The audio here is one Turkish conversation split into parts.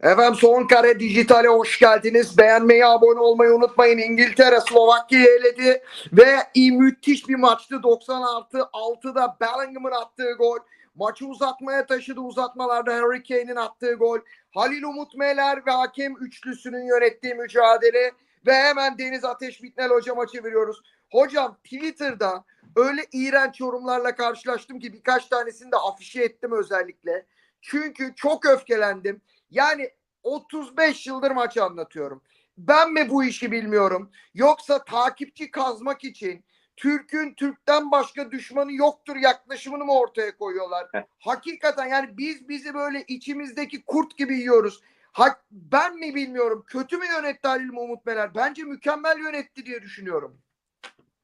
Efendim son kare dijitale hoş geldiniz. Beğenmeyi, abone olmayı unutmayın. İngiltere Slovakya'yı eledi ve müthiş bir maçtı. 96 6'da Bellingham'ın attığı gol. Maçı uzatmaya taşıdı uzatmalarda Harry Kane'in attığı gol. Halil Umut Meler ve hakem üçlüsünün yönettiği mücadele ve hemen Deniz Ateş Bitnel hocama çeviriyoruz. Hocam Twitter'da öyle iğrenç yorumlarla karşılaştım ki birkaç tanesini de afişe ettim özellikle. Çünkü çok öfkelendim. Yani 35 yıldır maçı anlatıyorum. Ben mi bu işi bilmiyorum? Yoksa takipçi kazmak için Türk'ün Türk'ten başka düşmanı yoktur yaklaşımını mı ortaya koyuyorlar? Hakikaten yani biz bizi böyle içimizdeki kurt gibi yiyoruz. Ha, ben mi bilmiyorum? Kötü mü yönetti Halil Umut Meler? Bence mükemmel yönetti diye düşünüyorum.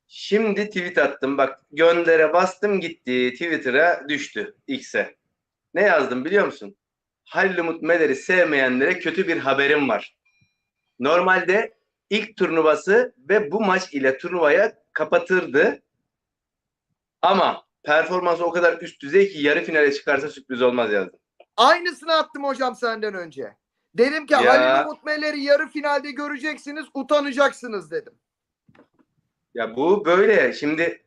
Şimdi tweet attım. Bak göndere bastım gitti. Twitter'a düştü. X'e. Ne yazdım biliyor musun? Halil Umut Meler'i sevmeyenlere kötü bir haberim var. Normalde ilk turnuvası ve bu maç ile turnuvaya kapatırdı. Ama performansı o kadar üst düzey ki yarı finale çıkarsa sürpriz olmaz yazdım. Aynısını attım hocam senden önce. Dedim ki Ya. Halil Umut Meler'i yarı finalde göreceksiniz, utanacaksınız dedim. Ya bu böyle. Şimdi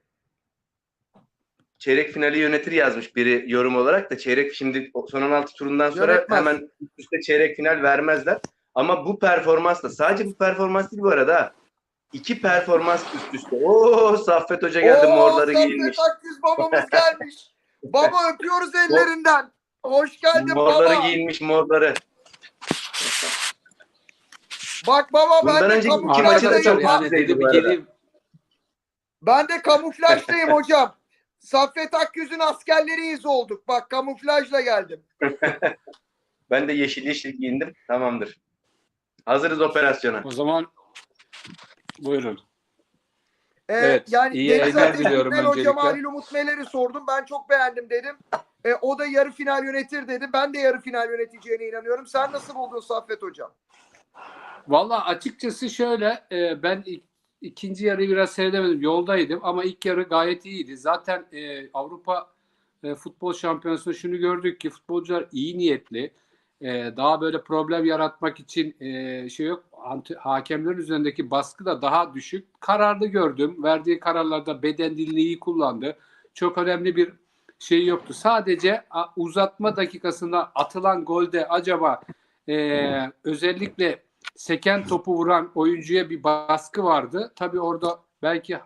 çeyrek finali yönetir yazmış biri yorum olarak da çeyrek şimdi son 16 turundan sonra Yönetmez. hemen üst üste çeyrek final vermezler. Ama bu performansla sadece bu performans değil bu arada. İki performans üst üste. Oo Saffet Hoca geldi Oo, morları Saffet giyinmiş. Akgüz babamız gelmiş. Baba öpüyoruz ellerinden. Hoş geldin Morları baba. giyinmiş morları. Bak baba ben Bundan de kamuflajdayım. çok Bak, yani. Ben de kamuflajdayım hocam. Saffet Akgüz'ün askerleriyiz olduk. Bak kamuflajla geldim. Ben de yeşil yeşil giyindim. Tamamdır. Hazırız operasyona. O zaman buyurun. Ee, Evet, yani iyi Deniz yayınlar diliyorum Bitmel hocama. Halil Umut Meler'i sordum. Ben çok beğendim dedim. E, o da yarı final yönetir dedi. Ben de yarı final yöneteceğine inanıyorum. Sen nasıl buldun Saffet hocam? Valla açıkçası şöyle e, ben ilk, ikinci yarıyı biraz seyredemedim. Yoldaydım ama ilk yarı gayet iyiydi. Zaten e, Avrupa e, Futbol Şampiyonası'nda şunu gördük ki futbolcular iyi niyetli. E, daha böyle problem yaratmak için e, şey yok. Anti, hakemlerin üzerindeki baskı da daha düşük. Kararlı gördüm. Verdiği kararlarda beden dilini iyi kullandı. Çok önemli bir şey yoktu. Sadece uzatma dakikasında atılan golde acaba e, özellikle seken topu vuran oyuncuya bir baskı vardı. Tabii orada belki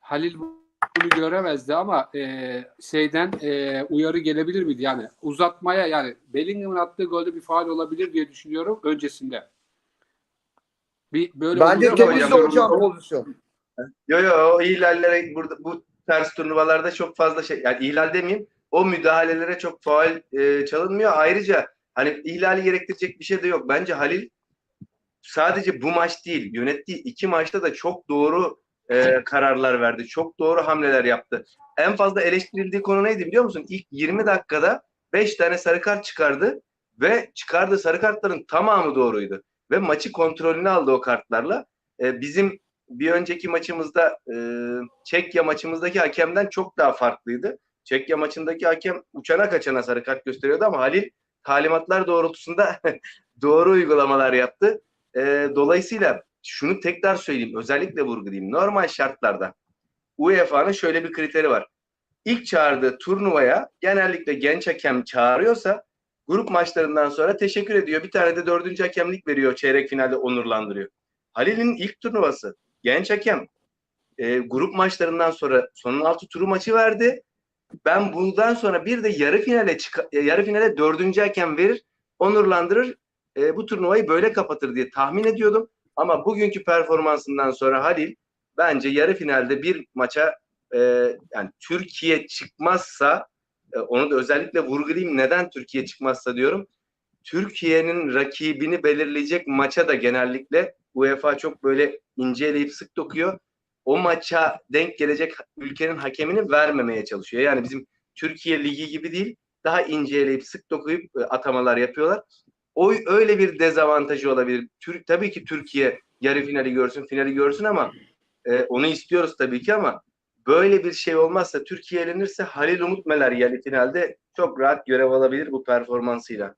Halil bunu göremezdi ama e, şeyden e, uyarı gelebilir miydi? Yani uzatmaya yani Bellingham'ın attığı golde bir faal olabilir diye düşünüyorum öncesinde. Bir böyle Bence temizdi hocam pozisyon. Yo yo o ihlallere burada bu ters turnuvalarda çok fazla şey yani ihlal demeyeyim o müdahalelere çok faal e, çalınmıyor. Ayrıca hani ihlali gerektirecek bir şey de yok. Bence Halil sadece bu maç değil yönettiği iki maçta da çok doğru e, kararlar verdi. Çok doğru hamleler yaptı. En fazla eleştirildiği konu neydi biliyor musun? İlk 20 dakikada 5 tane sarı kart çıkardı ve çıkardığı sarı kartların tamamı doğruydu. Ve maçı kontrolünü aldı o kartlarla. E, bizim bir önceki maçımızda e, Çekya maçımızdaki hakemden çok daha farklıydı. Çekya maçındaki hakem uçana kaçana sarı kart gösteriyordu ama Halil talimatlar doğrultusunda doğru uygulamalar yaptı. E, dolayısıyla şunu tekrar söyleyeyim, özellikle vurgulayayım. Normal şartlarda UEFA'nın şöyle bir kriteri var. İlk çağırdığı turnuvaya genellikle genç hakem çağırıyorsa grup maçlarından sonra teşekkür ediyor. Bir tane de dördüncü hakemlik veriyor. Çeyrek finalde onurlandırıyor. Halil'in ilk turnuvası genç hakem e, grup maçlarından sonra sonun altı turu maçı verdi. Ben bundan sonra bir de yarı finale çık yarı finale dördüncü hakem verir, onurlandırır. E, bu turnuvayı böyle kapatır diye tahmin ediyordum. Ama bugünkü performansından sonra Halil bence yarı finalde bir maça e, yani Türkiye çıkmazsa e, onu da özellikle vurgulayayım. Neden Türkiye çıkmazsa diyorum. Türkiye'nin rakibini belirleyecek maça da genellikle UEFA çok böyle inceleyip sık dokuyor. O maça denk gelecek ülkenin hakemini vermemeye çalışıyor. Yani bizim Türkiye Ligi gibi değil, daha inceleyip sık dokuyup e, atamalar yapıyorlar. O öyle bir dezavantajı olabilir. Tür, tabii ki Türkiye yarı finali görsün, finali görsün ama e, onu istiyoruz tabii ki ama böyle bir şey olmazsa Türkiye elenirse Halil Umut Meler yarı finalde çok rahat görev alabilir bu performansıyla.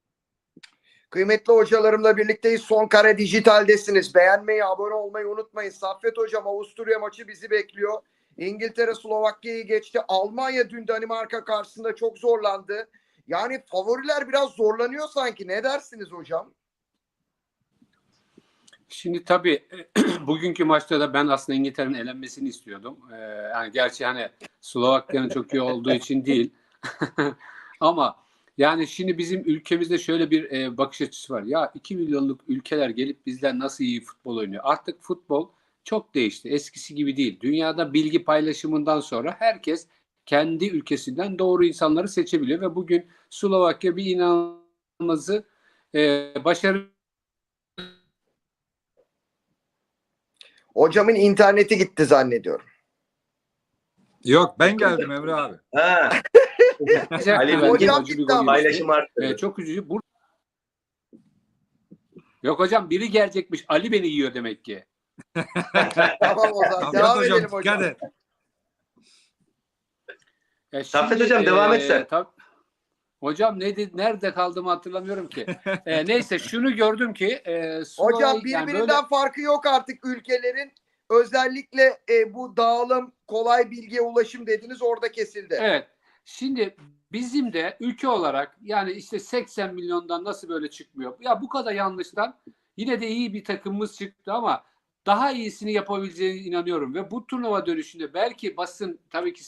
Kıymetli hocalarımla birlikteyiz. Son kare dijitaldesiniz. Beğenmeyi, abone olmayı unutmayın. Saffet hocam Avusturya maçı bizi bekliyor. İngiltere Slovakya'yı geçti. Almanya dün Danimarka karşısında çok zorlandı. Yani favoriler biraz zorlanıyor sanki. Ne dersiniz hocam? Şimdi tabii bugünkü maçta da ben aslında İngiltere'nin elenmesini istiyordum. Ee, yani gerçi hani Slovakya'nın çok iyi olduğu için değil. Ama yani şimdi bizim ülkemizde şöyle bir e, bakış açısı var. Ya 2 milyonluk ülkeler gelip bizden nasıl iyi futbol oynuyor? Artık futbol çok değişti. Eskisi gibi değil. Dünyada bilgi paylaşımından sonra herkes kendi ülkesinden doğru insanları seçebiliyor ve bugün Slovakya bir inanılmazı e, başarı Hocamın interneti gitti zannediyorum. Yok ben geldim Emre abi. Ha, Ali Ali Hocam gitti ama. paylaşım arttı. Ee, çok üzücü. Bur- Yok hocam biri gelecekmiş. Ali beni yiyor demek ki. Tamam o zaman. Saffet Devam hocam edelim hocam. dikkat et. Ya Saffet şimdi, hocam, devam et sen. tab- Hocam ne dedi- nerede kaldığımı hatırlamıyorum ki. Ee, neyse şunu gördüm ki e, Slovenya- Hocam yani birbirinden böyle- farkı yok artık ülkelerin. Özellikle e, bu dağılım, kolay bilgiye ulaşım dediniz orada kesildi. Evet. Şimdi bizim de ülke olarak yani işte 80 milyondan nasıl böyle çıkmıyor? Ya bu kadar yanlıştan yine de iyi bir takımımız çıktı ama daha iyisini yapabileceğine inanıyorum ve bu turnuva dönüşünde belki basın tabii ki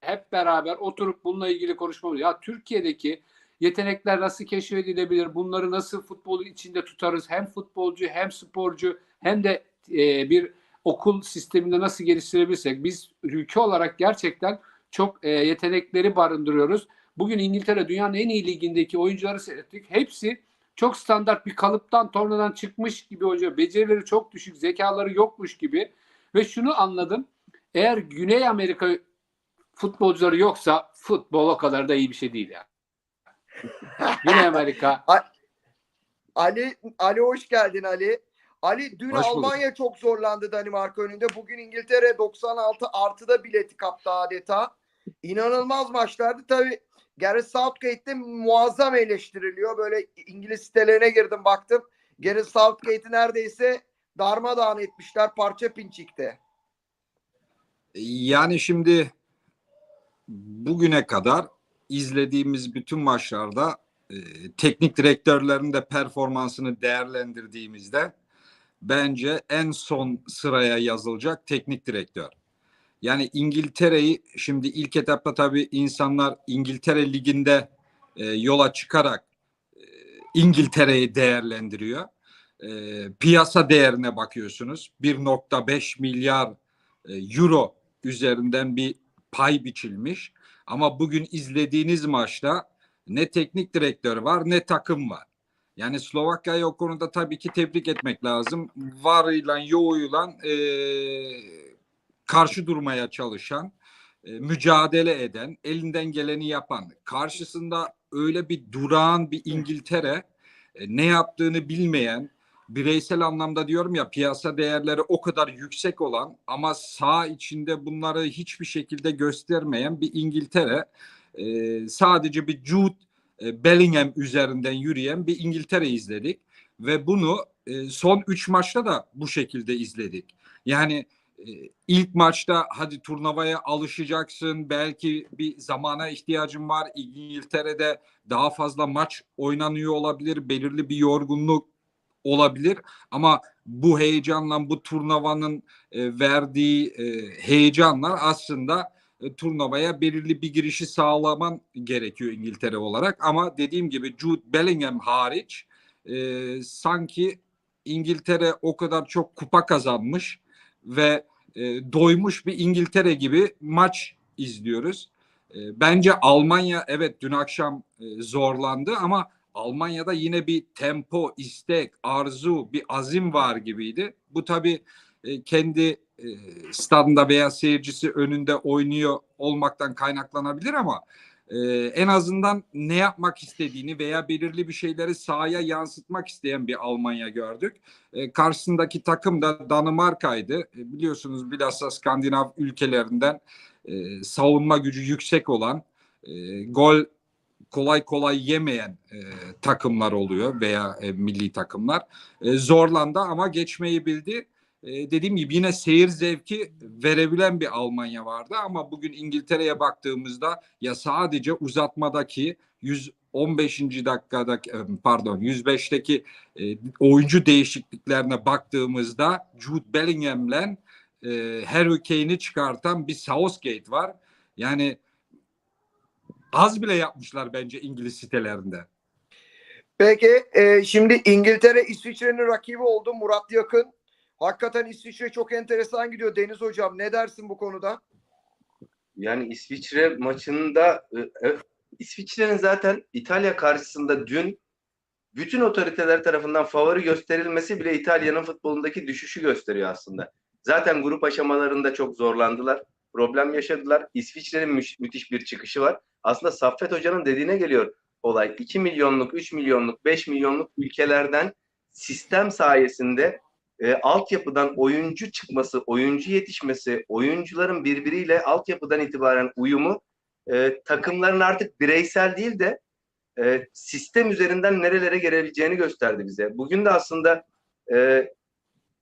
hep beraber oturup bununla ilgili konuşmamız. Ya Türkiye'deki yetenekler nasıl keşfedilebilir? Bunları nasıl futbolu içinde tutarız? Hem futbolcu hem sporcu hem de e, bir okul sisteminde nasıl geliştirebilirsek biz ülke olarak gerçekten çok e, yetenekleri barındırıyoruz. Bugün İngiltere dünyanın en iyi ligindeki oyuncuları seyrettik. Hepsi çok standart bir kalıptan tornadan çıkmış gibi oyuncu. Becerileri çok düşük, zekaları yokmuş gibi. Ve şunu anladım. Eğer Güney Amerika futbolcuları yoksa futbol o kadar da iyi bir şey değil yani. Güney Amerika Ali Ali hoş geldin Ali. Ali dün Hoş bulduk. Almanya çok zorlandı Danimarka önünde. Bugün İngiltere 96 artıda bileti kaptı adeta. İnanılmaz maçlardı. Tabii Gareth Southgate'de muazzam eleştiriliyor. Böyle İngiliz sitelerine girdim baktım. Gareth Southgate'i neredeyse darmadağın etmişler parça pinçikte. Yani şimdi bugüne kadar izlediğimiz bütün maçlarda e, teknik direktörlerin de performansını değerlendirdiğimizde bence en son sıraya yazılacak teknik direktör. Yani İngiltere'yi şimdi ilk etapta tabii insanlar İngiltere liginde e, yola çıkarak e, İngiltere'yi değerlendiriyor. E, piyasa değerine bakıyorsunuz. 1.5 milyar e, euro üzerinden bir pay biçilmiş. Ama bugün izlediğiniz maçta ne teknik direktör var ne takım var. Yani Slovakya'yı o konuda tabii ki tebrik etmek lazım. Varıyla yoğuyla e, karşı durmaya çalışan, e, mücadele eden, elinden geleni yapan. Karşısında öyle bir durağan bir İngiltere, e, ne yaptığını bilmeyen, bireysel anlamda diyorum ya piyasa değerleri o kadar yüksek olan ama sağ içinde bunları hiçbir şekilde göstermeyen bir İngiltere e, sadece bir Jude e, Bellingham üzerinden yürüyen bir İngiltere izledik ve bunu e, son 3 maçta da bu şekilde izledik. Yani e, ilk maçta hadi turnuvaya alışacaksın belki bir zamana ihtiyacın var İngiltere'de daha fazla maç oynanıyor olabilir belirli bir yorgunluk olabilir ama bu heyecanla bu turnuvanın e, verdiği e, heyecanlar aslında e, turnuvaya belirli bir girişi sağlaman gerekiyor İngiltere olarak ama dediğim gibi Jude Bellingham hariç e, sanki İngiltere o kadar çok kupa kazanmış ve e, doymuş bir İngiltere gibi maç izliyoruz. E, bence Almanya evet dün akşam e, zorlandı ama Almanya'da yine bir tempo, istek, arzu, bir azim var gibiydi. Bu tabii e, kendi e, stadında veya seyircisi önünde oynuyor olmaktan kaynaklanabilir ama e, en azından ne yapmak istediğini veya belirli bir şeyleri sahaya yansıtmak isteyen bir Almanya gördük. E, karşısındaki takım da Danimarka'ydı. Biliyorsunuz bilhassa Skandinav ülkelerinden savunma gücü yüksek olan, gol kolay kolay yemeyen e, takımlar oluyor veya e, milli takımlar. E, zorlandı ama geçmeyi bildi. E, dediğim gibi yine seyir zevki verebilen bir Almanya vardı ama bugün İngiltere'ye baktığımızda ya sadece uzatmadaki 115. dakikadaki e, pardon 105'teki e, oyuncu değişikliklerine baktığımızda Jude Bellingham'le e, Harry Kane'i çıkartan bir Southgate var. Yani az bile yapmışlar bence İngiliz sitelerinde. Peki e, şimdi İngiltere İsviçre'nin rakibi oldu Murat Yakın. Hakikaten İsviçre çok enteresan gidiyor Deniz Hocam. Ne dersin bu konuda? Yani İsviçre maçında e, e, İsviçre'nin zaten İtalya karşısında dün bütün otoriteler tarafından favori gösterilmesi bile İtalya'nın futbolundaki düşüşü gösteriyor aslında. Zaten grup aşamalarında çok zorlandılar. Problem yaşadılar. İsviçre'nin mü- müthiş bir çıkışı var. Aslında Saffet Hoca'nın dediğine geliyor olay. 2 milyonluk, 3 milyonluk, 5 milyonluk ülkelerden sistem sayesinde e, altyapıdan oyuncu çıkması, oyuncu yetişmesi, oyuncuların birbiriyle altyapıdan itibaren uyumu e, takımların artık bireysel değil de e, sistem üzerinden nerelere gelebileceğini gösterdi bize. Bugün de aslında e,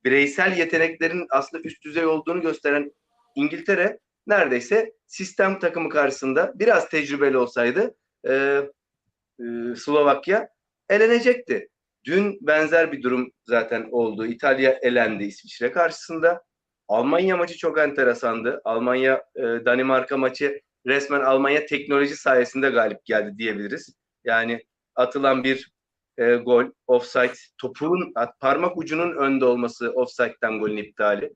bireysel yeteneklerin aslında üst düzey olduğunu gösteren İngiltere neredeyse sistem takımı karşısında biraz tecrübeli olsaydı e, e, Slovakya elenecekti. Dün benzer bir durum zaten oldu. İtalya elendi İsviçre karşısında. Almanya maçı çok enteresandı. Almanya e, Danimarka maçı resmen Almanya teknoloji sayesinde galip geldi diyebiliriz. Yani atılan bir e, gol, offside, topun parmak ucunun önde olması offside'den golün iptali.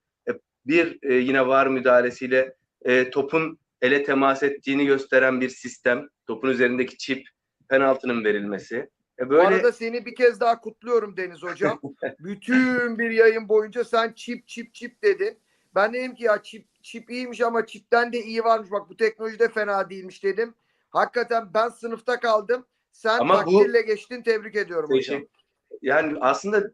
Bir e, yine var müdahalesiyle e, topun ele temas ettiğini gösteren bir sistem. Topun üzerindeki çip, penaltının verilmesi. E, Bu böyle arada seni bir kez daha kutluyorum Deniz Hocam. Bütün bir yayın boyunca sen çip çip çip dedin. Ben dedim ki ya çip çip iyiymiş ama çipten de iyi varmış. Bak bu teknoloji de fena değilmiş dedim. Hakikaten ben sınıfta kaldım. Sen Ama bu- takdirle geçtin. Tebrik ediyorum hocam. Teşekkür- Yani aslında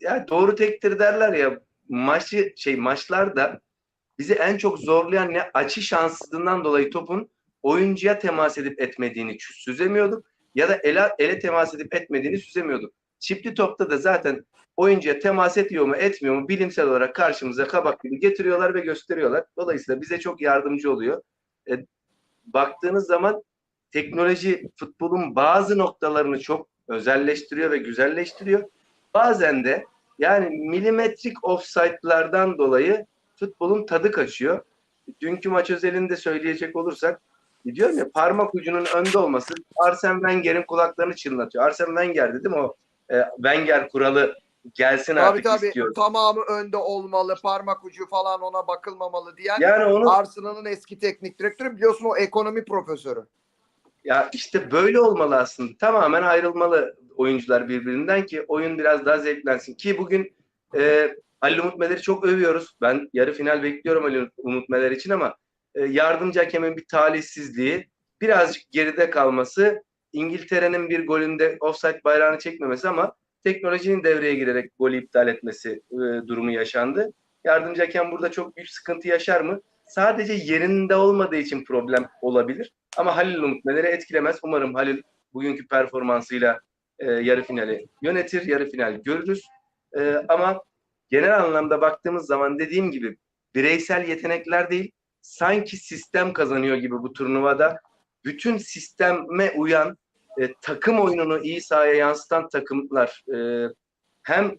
ya doğru tektir derler ya maçı şey maçlarda bizi en çok zorlayan ne açı şanssızlığından dolayı topun oyuncuya temas edip etmediğini süzemiyorduk ya da ele, ele temas edip etmediğini süzemiyorduk. Çipli topta da zaten oyuncuya temas ediyor mu etmiyor mu bilimsel olarak karşımıza kabak gibi getiriyorlar ve gösteriyorlar. Dolayısıyla bize çok yardımcı oluyor. E, baktığınız zaman teknoloji futbolun bazı noktalarını çok özelleştiriyor ve güzelleştiriyor. Bazen de yani milimetrik offside'lardan dolayı futbolun tadı kaçıyor. Dünkü maç özelinde söyleyecek olursak diyorum ya parmak ucunun önde olması Arsene Wenger'in kulaklarını çınlatıyor. Arsene Wenger dedim o e, Wenger kuralı gelsin Tabii artık tabii istiyorum. tamamı önde olmalı. Parmak ucu falan ona bakılmamalı diyen Yani onu Arsenal'ın eski teknik direktörü biliyorsun o ekonomi profesörü. Ya işte böyle olmalı aslında. Tamamen ayrılmalı oyuncular birbirinden ki oyun biraz daha zevklensin. Ki bugün e, Ali Umut Meler'i çok övüyoruz. Ben yarı final bekliyorum Ali Umut Meler için ama e, yardımcı hakemin bir talihsizliği, birazcık geride kalması, İngiltere'nin bir golünde offside bayrağını çekmemesi ama teknolojinin devreye girerek golü iptal etmesi e, durumu yaşandı. Yardımcı hakem burada çok büyük sıkıntı yaşar mı? Sadece yerinde olmadığı için problem olabilir. Ama Halil Umut neleri etkilemez. Umarım Halil bugünkü performansıyla e, yarı finali yönetir. Yarı final görürüz. E, ama genel anlamda baktığımız zaman dediğim gibi bireysel yetenekler değil sanki sistem kazanıyor gibi bu turnuvada. Bütün sisteme uyan e, takım oyununu iyi sahaya yansıtan takımlar e, hem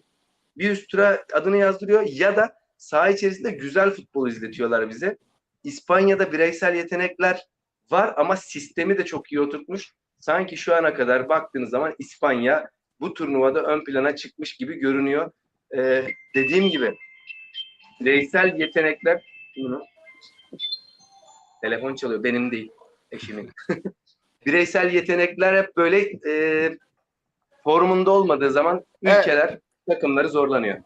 bir üst tura adını yazdırıyor ya da saha içerisinde güzel futbol izletiyorlar bize. İspanya'da bireysel yetenekler var ama sistemi de çok iyi oturtmuş. Sanki şu ana kadar baktığınız zaman İspanya bu turnuvada ön plana çıkmış gibi görünüyor. Ee, dediğim gibi bireysel yetenekler Bunu- telefon çalıyor benim değil eşimin. bireysel yetenekler hep böyle e, formunda olmadığı zaman Evet. ülkeler takımları zorlanıyor.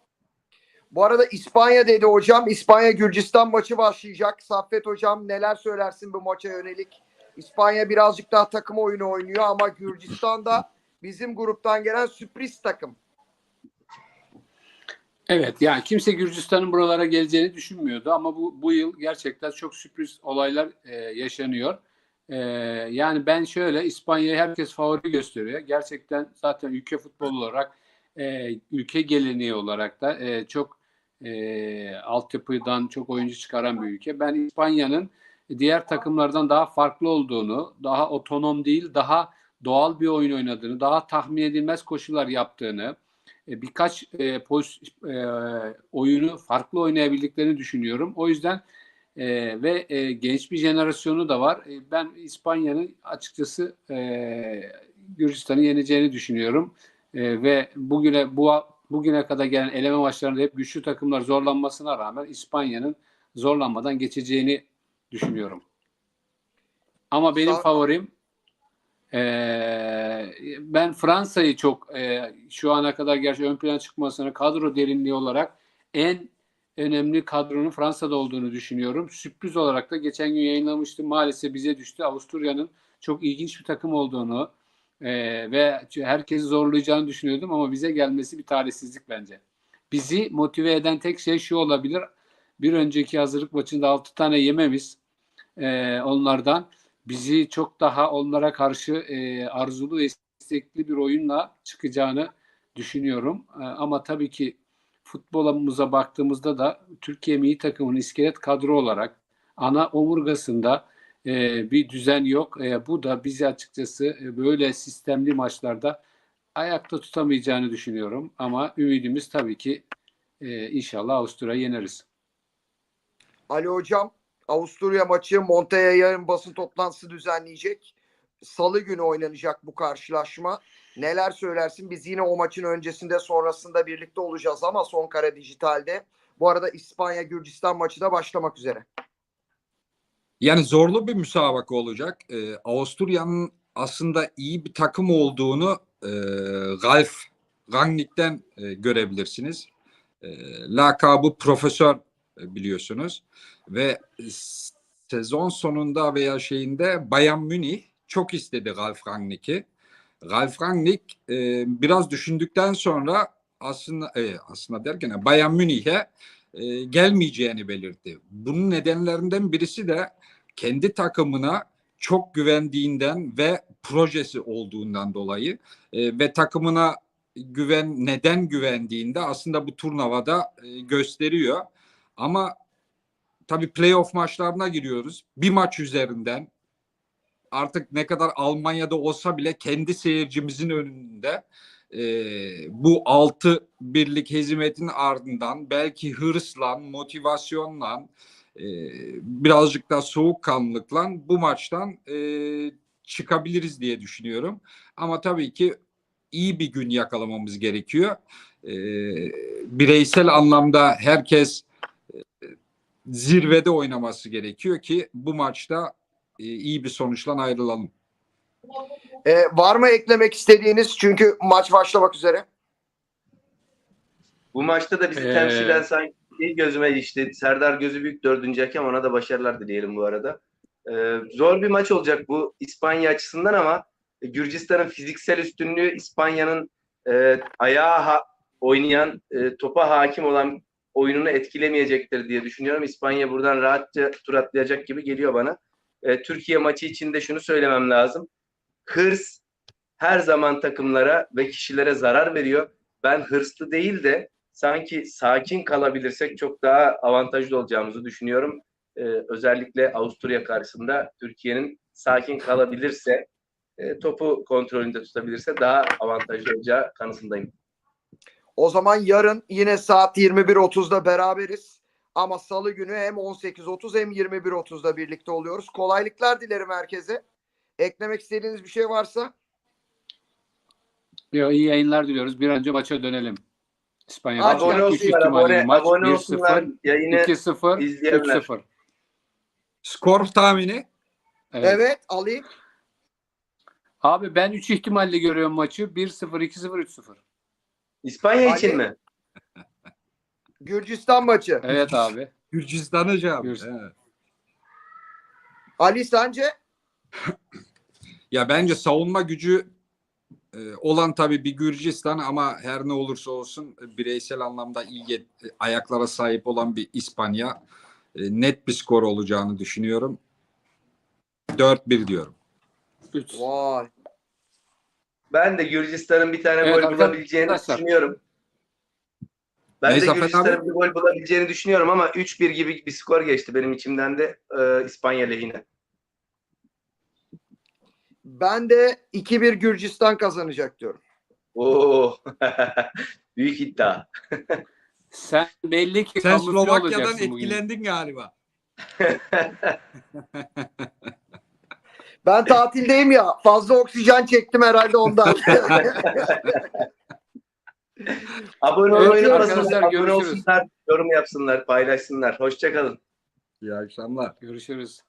Bu arada İspanya dedi hocam. İspanya Gürcistan maçı başlayacak. Saffet hocam neler söylersin bu maça yönelik? İspanya birazcık daha takım oyunu oynuyor ama Gürcistan da bizim gruptan gelen sürpriz takım. Evet yani kimse Gürcistan'ın buralara geleceğini düşünmüyordu ama bu, bu yıl gerçekten çok sürpriz olaylar e, yaşanıyor. Ee, yani ben şöyle İspanya'yı herkes favori gösteriyor. Gerçekten zaten ülke futbol olarak e, ülke geleneği olarak da e, çok e, altyapıdan çok oyuncu çıkaran bir ülke. Ben İspanya'nın diğer takımlardan daha farklı olduğunu, daha otonom değil, daha doğal bir oyun oynadığını, daha tahmin edilmez koşullar yaptığını, e, birkaç e, poz- e, oyunu farklı oynayabildiklerini düşünüyorum. O yüzden e, ve e, genç bir jenerasyonu da var. E, ben İspanya'nın açıkçası e, Gürcistan'ı yeneceğini düşünüyorum. E, ve bugüne bu bugüne kadar gelen eleme maçlarında hep güçlü takımlar zorlanmasına rağmen İspanya'nın zorlanmadan geçeceğini düşünüyorum. Ama benim Sa- favorim ee, ben Fransa'yı çok e, şu ana kadar gerçi ön plana çıkmasını kadro derinliği olarak en önemli kadronun Fransa'da olduğunu düşünüyorum. Sürpriz olarak da geçen gün yayınlamıştım. Maalesef bize düştü. Avusturya'nın çok ilginç bir takım olduğunu e, ve herkesi zorlayacağını düşünüyordum ama bize gelmesi bir talihsizlik bence. Bizi motive eden tek şey şu olabilir. Bir önceki hazırlık maçında 6 tane yememiz e, onlardan bizi çok daha onlara karşı e, arzulu ve istekli bir oyunla çıkacağını düşünüyorum. E, ama tabii ki futbolumuza baktığımızda da Türkiye milli takımının iskelet kadro olarak ana omurgasında e, bir düzen yok. E, bu da bizi açıkçası e, böyle sistemli maçlarda ayakta tutamayacağını düşünüyorum. Ama ümidimiz tabii ki e, inşallah Avusturya'yı yeneriz. Ali Hocam Avusturya maçı Monta'ya yarın basın toplantısı düzenleyecek. Salı günü oynanacak bu karşılaşma. Neler söylersin? Biz yine o maçın öncesinde sonrasında birlikte olacağız ama son kare dijitalde. Bu arada İspanya Gürcistan maçı da başlamak üzere. Yani zorlu bir müsabaka olacak. Ee, Avusturya'nın aslında iyi bir takım olduğunu e, Ralf Rangnick'ten e, görebilirsiniz. E, lakabı profesör e, biliyorsunuz ve s- sezon sonunda veya şeyinde Bayern Münih çok istedi Ralf Rangnick'i. Ralf Rangnick e, biraz düşündükten sonra aslında e, aslında derken Bayern Münih'e e, gelmeyeceğini belirtti. Bunun nedenlerinden birisi de kendi takımına çok güvendiğinden ve projesi olduğundan dolayı e, ve takımına güven neden güvendiğinde aslında bu turnuvada e, gösteriyor. Ama tabii playoff maçlarına giriyoruz. Bir maç üzerinden artık ne kadar Almanya'da olsa bile kendi seyircimizin önünde e, bu altı birlik hezimetin ardından belki hırsla, motivasyonla e, birazcık da soğukkanlılıkla bu maçtan e, çıkabiliriz diye düşünüyorum. Ama tabii ki iyi bir gün yakalamamız gerekiyor. E, bireysel anlamda herkes zirvede oynaması gerekiyor ki bu maçta e, iyi bir sonuçla ayrılalım. Ee, var mı eklemek istediğiniz? Çünkü maç başlamak üzere. Bu maçta da bizi Ee, temsilen sanki gözüme ilişti. Serdar Gözü Büyük dördüncü hakem ona da başarılar dileyelim bu arada. Ee, zor bir maç olacak bu İspanya açısından ama Gürcistan'ın fiziksel üstünlüğü İspanya'nın e, ayağa ha- oynayan, e, topa hakim olan oyununu etkilemeyecektir diye düşünüyorum. İspanya buradan rahatça tur atlayacak gibi geliyor bana. E, Türkiye maçı için de şunu söylemem lazım. Hırs her zaman takımlara ve kişilere zarar veriyor. Ben hırslı değil de sanki sakin kalabilirsek çok daha avantajlı olacağımızı düşünüyorum. Ee, özellikle Avusturya karşısında Türkiye'nin sakin kalabilirse, e, topu kontrolünde tutabilirse daha avantajlı olacağı kanısındayım. O zaman yarın yine saat 21.30'da beraberiz. Ama salı günü hem 18.30 hem 21.30'da birlikte oluyoruz. Kolaylıklar dilerim herkese. Eklemek istediğiniz bir şey varsa Yo, iyi yayınlar diliyoruz. Bir an önce maça dönelim. İspanya maçı. Abone olsunlar, abone, maç. abone 1-0, olsunlar, yayını 2-0, izleyenler. 3-0. Skor tahmini Evet. evet, alayım. Abi ben 3 ihtimalle görüyorum maçı. 1-0, 2-0, 3-0. İspanya için mi? Gürcistan maçı. Evet abi. Gürcistan hocam. Gürcistan. Evet. Ali sence? Ya bence savunma gücü e, olan tabii bir Gürcistan ama her ne olursa olsun e, bireysel anlamda iyi yet- ayaklara sahip olan bir İspanya e, net bir skor olacağını düşünüyorum. 4-1 diyorum. 3. Vay. Ben de Gürcistan'ın bir tane Evet, gol arkadaşlar. bulabileceğini düşünüyorum. Ben Neyse, de Gürcistan'ın bir gol bulabileceğini düşünüyorum ama 3-1 gibi bir skor geçti benim içimden de e, İspanya lehine. Ben de 2-1 Gürcistan kazanacak diyorum. Oo. Büyük iddia. Sen belli ki Sen Slovakya'dan bugün. etkilendin galiba. Ben tatildeyim ya. Fazla oksijen çektim herhalde ondan. Abone olmayı arkadaşlar, unutmasınlar. Abone görüşürüz. olsunlar, yorum yapsınlar, paylaşsınlar. Hoşçakalın. İyi akşamlar. Görüşürüz.